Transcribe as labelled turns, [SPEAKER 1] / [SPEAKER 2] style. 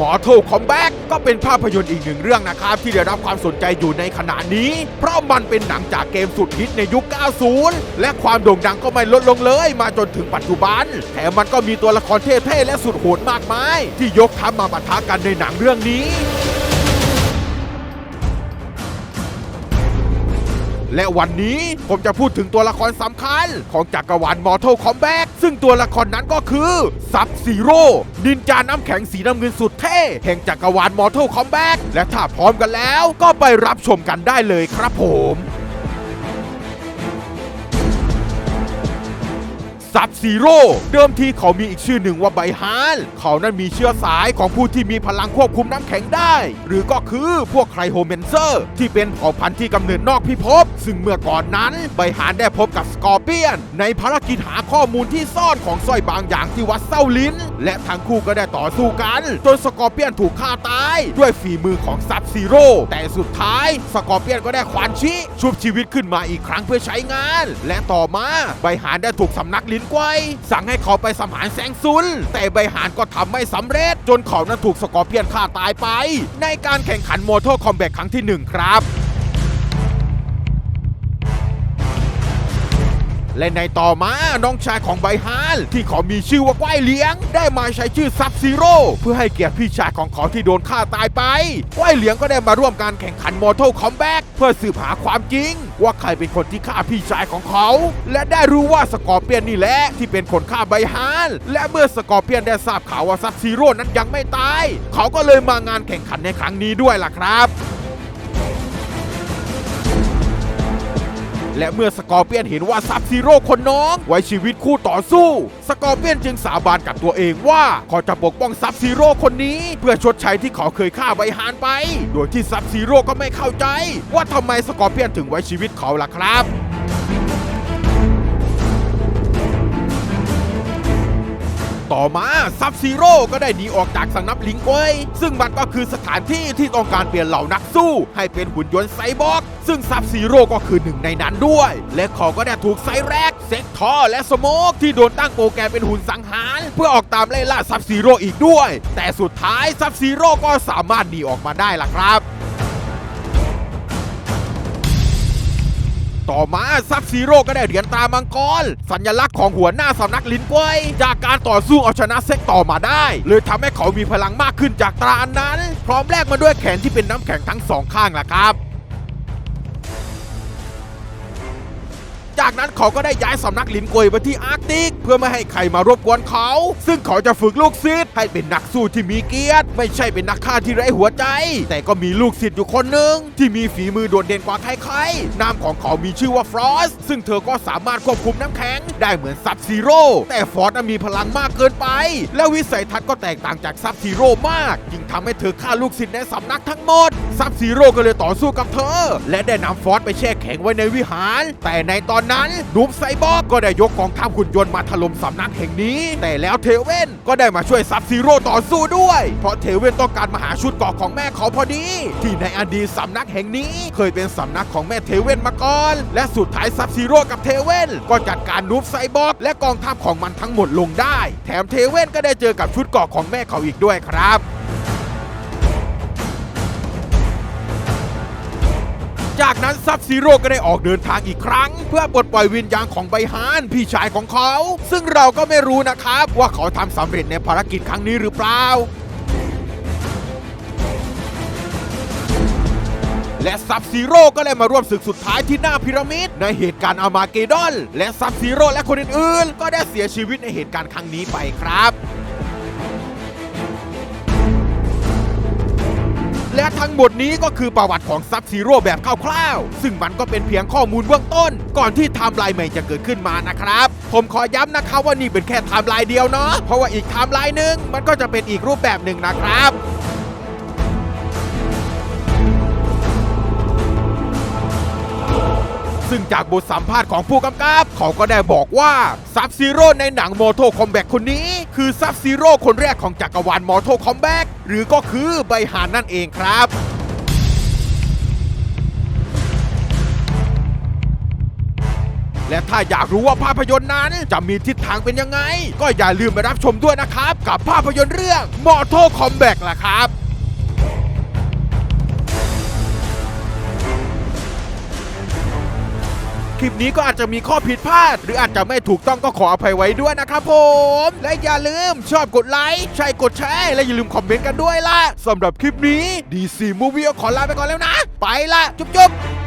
[SPEAKER 1] มอโทคอมแบ็กก็เป็นภาพยนตร์อีกหนึ่งเรื่องนะครับ ที่ได้รับความสนใจอยู่ในขณะนี้ เพราะมันเป็นหนังจากเกมสุดฮิตในยุค 90 และความโด่งดังก็ไม่ลดลงเลย มาจนถึงปัจจุบัน แถมมันก็มีตัวละครเท่ๆและสุดโหดมากมาย ที่ยกทัพมาปะทะกันในหนังเรื่องนี้ และวันนี้ผมจะพูดถึงตัวละครสำคัญ ของจักรวาล Mortal Kombat ซึ่งตัวละครนั้นก็คือ ซับซีโร่นินจาน้ำแข็งสีน้ำเงินสุดเท่ แห่งจักรวาล Mortal Kombat และถ้าพร้อมกันแล้วก็ไปรับชมกันได้เลยครับผม ซับซีโร่เดิมทีเขามีอีกชื่อหนึ่งว่าไบฮานเขานั้นมีเชื้อสายของผู้ที่มีพลังควบคุมน้ำแข็งได้ หรือก็คือพวกไครโฮเมนเซอร์ ที่เป็นเผ่าพันธุ์ที่กำเนิดนอกพิภพ ซึ่งเมื่อก่อนนั้นไบฮานได้พบกับสกอร์เปียน ในภารกิจหาข้อมูลที่ซ่อนของสร้อยบางอย่างที่วัดเส้าลิ้น และทั้งคู่ก็ได้ต่อสู้กันจนสกอร์เปียนถูกฆ่าตาย ด้วยฝีมือของซับซีโร่แต่สุดท้ายสกอร์เปียนก็ได้ควานชิชุบชีวิตขึ้นมาอีกครั้งเพื่อใช้งาน และต่อมาไบฮานได้ถูกสำนักลินกวยสั่งให้เขาไปสังหารแสงซุน แต่ใบหานก็ทำไม่สำเร็จ จนเขานั้นถูกสกอร์เพียนฆ่าตายไป ในการแข่งขันโมโตคอมแบทครั้งที่หนึ่งครับ และในต่อมาน้องชายของไบฮานที่ขามีชื่อว่าก้อยเลี้ยง ได้มาใช้ชื่อซับซีโร่เพื่อให้เกียรติพี่ชายของเขาที่โดนฆ่าตายไปก้อยเลี้ยงก็ได้มาร่วมการแข่งขัน Mortal Kombat เพื่อสืบหาความจริง ว่าใครเป็นคนที่ฆ่าพี่ชายของเขา และได้รู้ว่าสกอร์เปียนนี่แหละที่เป็นคนฆ่าไบฮานและเมื่อสกอร์เปียนได้ทราบข่าวว่าซับซีโร่นั้นยังไม่ตาย เขาก็เลยมางานแข่งขันในครั้งนี้ด้วยล่ะครับ และเมื่อสกอร์เปียนเห็นว่าซับซีโร่คนน้อง ไว้ชีวิตคู่ต่อสู้ สกอร์เปียนจึงสาบานกับตัวเองว่าเขาจะปกป้องซับซีโร่คนนี้ เพื่อชดใช้ที่เขาเคยฆ่าไบฮานไป โดยที่ซับซีโร่ก็ไม่เข้าใจ ว่าทำไมสกอร์เปียนถึงไว้ชีวิตเขาล่ะครับ ต่อมาซับซีโร่ก็ได้หนีออกจากสังนับลิงกวย ซึ่งมันก็คือสถานที่ที่ต้องการเปลี่ยนเหล่านักสู้ ให้เป็นหุ่นยนต์ไซบอร์กซึ่งซับซีโร่ก็คือหนึ่งในนั้นด้วย และเขาก็ได้ถูกไซแรกเซ็กทอและสโมกที่โดนตั้งโปรแกรมเป็นหุ่นสังหาร เพื่อออกตามไล่ล่าซับซีโร่อีกด้วย แต่สุดท้ายซับซีโร่ก็สามารถหนีออกมาได้ล่ะครับ ต่อมาซับซีโร่ก็ได้เหรียญตามังกร สัญลักษณ์ของหัวหน้าสำนักลินกวยจากการต่อสู้เอาชนะเซ็กต่อมาได้ เลยทำให้เขามีพลังมากขึ้นจากตราอันนั้น พร้อมแลกมาด้วยแขนที่เป็นน้ำแข็งทั้งสองข้างล่ะครับ จากนั้นเขาก็ได้ย้ายสำนักหลินกวยไปที่อาร์กติก เพื่อไม่ให้ใครมารบกวนเขา ซึ่งเขาจะฝึกลูกศิษย์ให้เป็นนักสู้ที่มีเกียรติ ไม่ใช่เป็นนักฆ่าที่ไร้หัวใจ แต่ก็มีลูกศิษย์อยู่คนหนึ่งที่มีฝีมือโดดเด่นกว่าใครๆนามของเขามีชื่อว่าฟรอสซึ่งเธอก็สามารถควบคุมน้ำแข็ง ได้เหมือนซับซีโร่แต่ฟรอสมีพลังมากเกินไป และวิสัยทัศน์ก็แตกต่างจากซับซีโร่มากยิ่งทำให้เธอฆ่าลูกศิษย์ในสำนักทั้งหมด ซับซีโร่ก็เลยต่อสู้กับเธอ และได้นำฟอสไปแช่แข็งไว้ในวิหาร แต่ในตอนนั้นนูบไซบอร์กก็ได้ยกกองทัพหุ่นยนต์มาถล่มสำนักแห่งนี้ แต่แล้วเทเว่นก็ได้มาช่วยซับซีโร่ต่อสู้ด้วย เพราะเทเว่นต้องการมาหาชุดเกราะของแม่เขาพอดี ที่ในอดีตสำนักแห่งนี้ เคยเป็นสำนักของแม่เทเว่นมาก่อน และสุดท้ายซับซีโร่กับเทเว่นก็จัดการนูบไซบอร์กและกองทัพของมันทั้งหมดลงได้ แถมเทเว่นก็ได้เจอกับชุดเกราะของแม่เขาอีกด้วยครับ จากนั้นซับซีโร่ก็ได้ออกเดินทางอีกครั้ง เพื่อปลดปล่อยวิญญาณของไบฮานพี่ชายของเขา ซึ่งเราก็ไม่รู้นะครับ ว่าเขาทำสำเร็จในภารกิจครั้งนี้หรือเปล่าและซับซีโร่ก็ได้มาร่วมศึกสุดท้ายที่หน้าพีระมิดในเหตุการณ์อามาเกดอน และซับซีโร่และคนอื่นๆ ก็ได้เสียชีวิตในเหตุการณ์ครั้งนี้ไปครับ และทั้งหมดนี้ก็คือประวัติของซับซีโร่แบบคร่าวๆ ซึ่งมันก็เป็นเพียงข้อมูลเบื้องต้น ก่อนที่ไทม์ไลน์ใหม่จะเกิดขึ้นมานะครับ ผมขอย้ำนะครับว่านี่เป็นแค่ไทม์ไลน์เดียวเนาะเพราะว่าอีกไทม์ไลน์หนึ่งมันก็จะเป็นอีกรูปแบบหนึ่งนะครับ ซึ่งจากบทสัมภาษณ์ของผู้กำกับ เขาก็ได้บอกว่าซับซีโร่ในหนัง Mortal Kombat คนนี้ คือซับซีโร่คนแรกของจักรวาล Mortal Kombat หรือก็คือไบฮานนั่นเองครับและและถ้าอยากรู้ว่าภาพยนตร์นั้นจะมีทิศทางเป็นยังไง ก็อย่าลืมไปรับชมด้วยนะครับ กับภาพยนตร์เรื่อง Mortal Kombat ล่ะครับ คลิปนี้ก็อาจจะมีข้อผิดพลาด หรืออาจจะไม่ถูกต้องก็ขออภัยไว้ด้วยนะครับผม และอย่าลืมชอบกดไลค์ใช่กดแชร์และอย่าลืมคอมเมนต์กันด้วยล่ะสำหรับคลิปนี้ DC Movie ขอลาไปก่อนแล้วนะ ไปละจุ๊บๆ